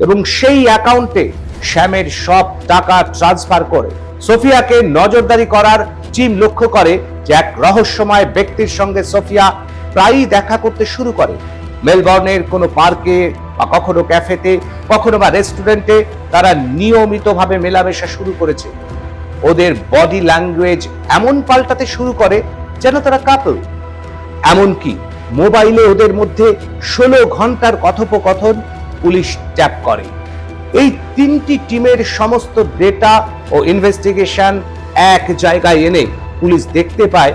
এবং সেই অ্যাকাউন্টে শ্যামের সব টাকা ট্রান্সফার করে সোফিয়াকে নজরদারি করার টিম লক্ষ্য করে যে এক রহস্যময় ব্যক্তির সঙ্গে সোফিয়া প্রায়ই দেখা করতে শুরু করে। মেলবর্নের কোনো পার্কে বা কখনো ক্যাফেতে, কখনো বা রেস্টুরেন্টে তারা নিয়মিতভাবে মেলামেশা শুরু করেছে। ওদের বডি ল্যাঙ্গুয়েজ এমন পাল্টাতে শুরু করে যেন তারা কাপল এমনকি মোবাইলে ওদের মধ্যে ষোলো ঘণ্টার কথোপকথন পুলিশ ট্যাপ করে। এই তিনটি টিমের সমস্ত ডেটা ও ইনভেস্টিগেশন এক জায়গায় এনে পুলিশ দেখতে পায়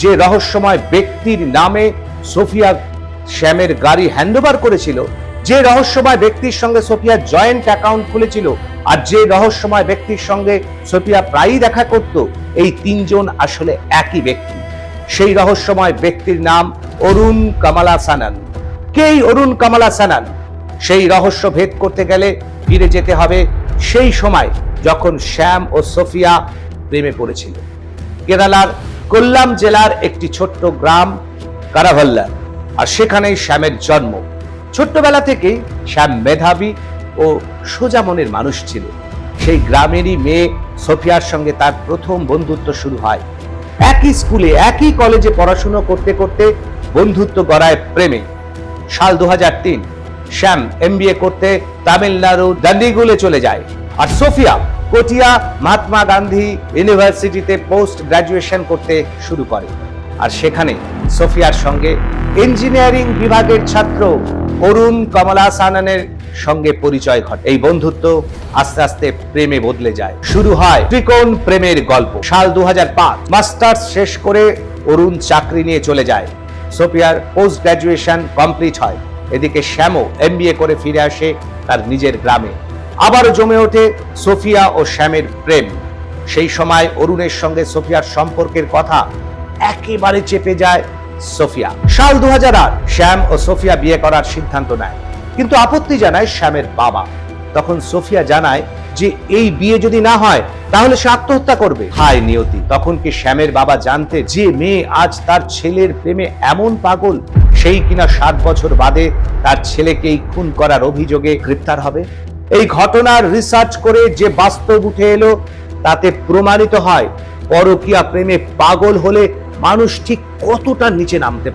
যে রহস্যময় ব্যক্তির নামে সোফিয়া শ্যামের গাড়ি হ্যান্ডওভার করেছিল, যে রহস্যময় ব্যক্তির সঙ্গে সোফিয়া জয়েন্ট অ্যাকাউন্ট খুলেছিল আর যে রহস্যময় ব্যক্তির সঙ্গে সোফিয়া প্রায়ই দেখা করত, এই তিনজন আসলে একই ব্যক্তি। সেই রহস্যময় ব্যক্তির নাম অরুণ কামালা সানান কে অরুণ কামালা সানান সেই রহস্য ভেদ করতে গেলে ফিরে যেতে হবে সেই সময় যখন শ্যাম ও সোফিয়া প্রেমে পড়েছিল। কেরালার কোল্লাম জেলার একটি ছোট্ট গ্রাম কারাভাল্লা, আর সেখানেই শ্যামের জন্ম। ছোট্টবেলা থেকেই শ্যাম মেধাবী ও সোজা মনের মানুষ ছিল। সেই গ্রামেরই মেয়ে সোফিয়ার সঙ্গে তার প্রথম বন্ধুত্ব শুরু হয়। একই স্কুলে, একই কলেজে পড়াশুনো করতে করতে বন্ধুত্ব গড়ায় প্রেমে। সাল দু হাজার তিন শ্যাম এমবিএ করতে তামিলনাড়ু দান্ডিগুলে চলে যায়। আর সোফিয়া কোটিয়া, মহাত্মা গান্ধী ইউনিভার্সিটিতে পোস্ট গ্রাজুয়েশন করতে শুরু করে। আর সেখানে সোফিয়ার সঙ্গে ইঞ্জিনিয়ারিং বিভাগের ছাত্র অরুণ কমলা সানানের সঙ্গে পরিচয় ঘটে। এই বন্ধুত্ব আস্তে আস্তে প্রেমে বদলে যায়। শুরু হয় ত্রিকোণ প্রেমের গল্প। সাল দুহাজার পাঁচ মাস্টার্স শেষ করে অরুণ চাকরি নিয়ে চলে যায়। সোফিয়ার পোস্ট গ্রাজুয়েশন কমপ্লিট হয়। এদিকে শ্যামও এমবিএ করে ফিরে আসে তার নিজের গ্রামে। আবারও জমে ওঠে সোফিয়া ও শ্যামের প্রেম। সেই সময় অরুণের সঙ্গে সোফিয়ার সম্পর্কের কথা একেবারে চেপে যায় সোফিয়া। সাল দু শ্যাম ও সোফিয়া বিয়ে করার সিদ্ধান্ত নেয়। কিন্তু আপত্তি জানায় শ্যামের বাবা। তখন সোফিয়া জানায় যে এই বিয়ে যদি না হয়, তাহলে সে আত্মহত্যা করবে। হায় নিয়তি, তখন কি শ্যামের বাবা জানতে যে মেয়ে আজ তার ছেলের প্রেমে এমন পাগল? সেই কিনা সাত বছর বাদে তার ছেলেকেই খুন করার অভিযোগে গ্রেপ্তার হবে। এই ঘটনার রিসার্চ করে যে বাস্তব উঠে এলো, তাতে প্রমাণিত হয়, পরকিয়া প্রেমে পাগল হলে মানুষ ঠিক কতটা নিচে নামতে পারে।